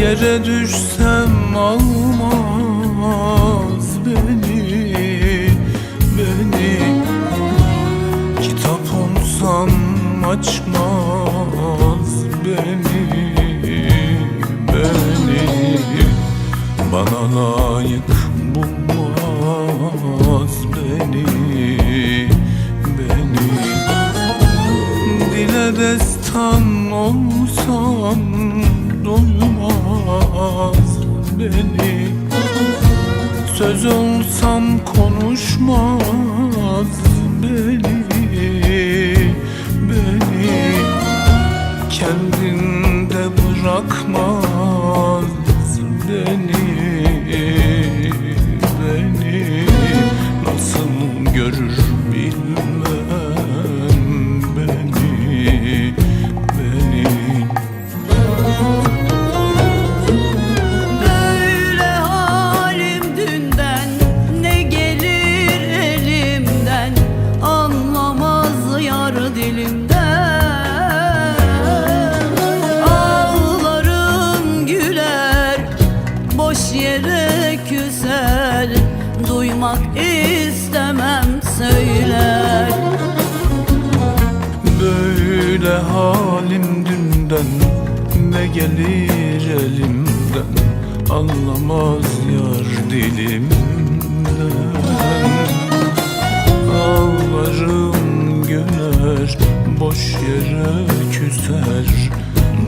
Yere düşsem almaz beni Beni. Kitap olsam açmaz beni Beni. Bana layık bulmaz beni Beni. Dile destan olsam doymaz beni. Söz olsam konuşmaz Beni duymak istemem söyler. Böyle halim dünden ne gelir elimden? Anlamaz yar dilimden. Ağlarım güler boş yere küser.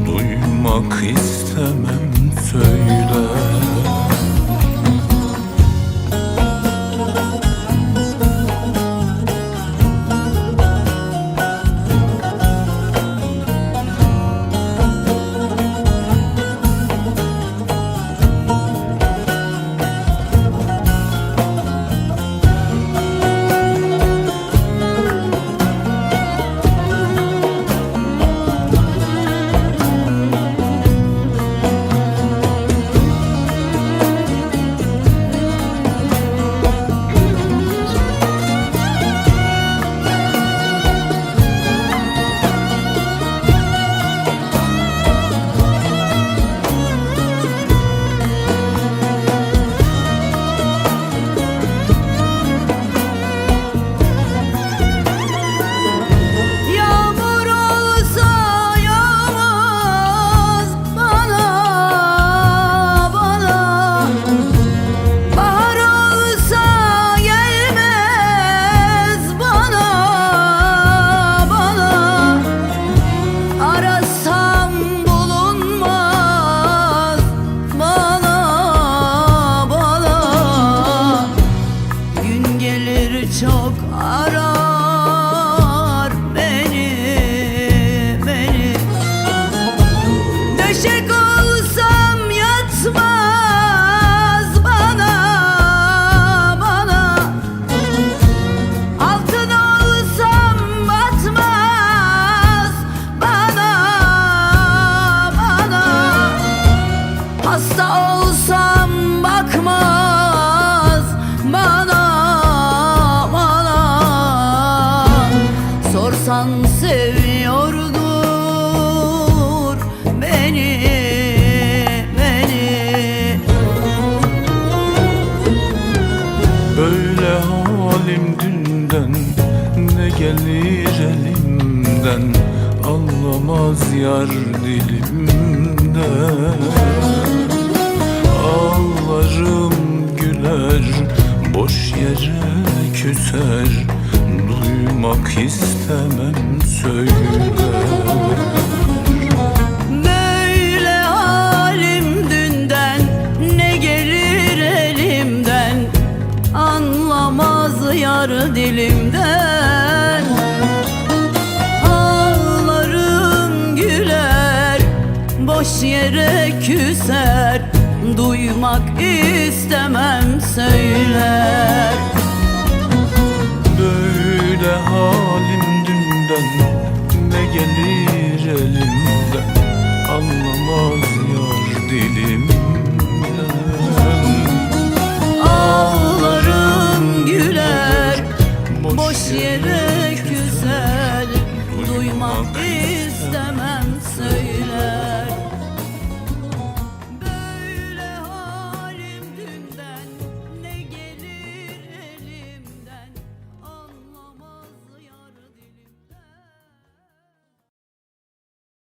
Duymak istemem söyler çok arar seviyordur beni beni. Böyle halim dünden ne gelir elimden? Anlamaz yar dilimden Ağlarım küser Boş yere küser Duymak istemem söyler. Dilimden. Ağlarım güler boş yere küser Duymak istemem söyler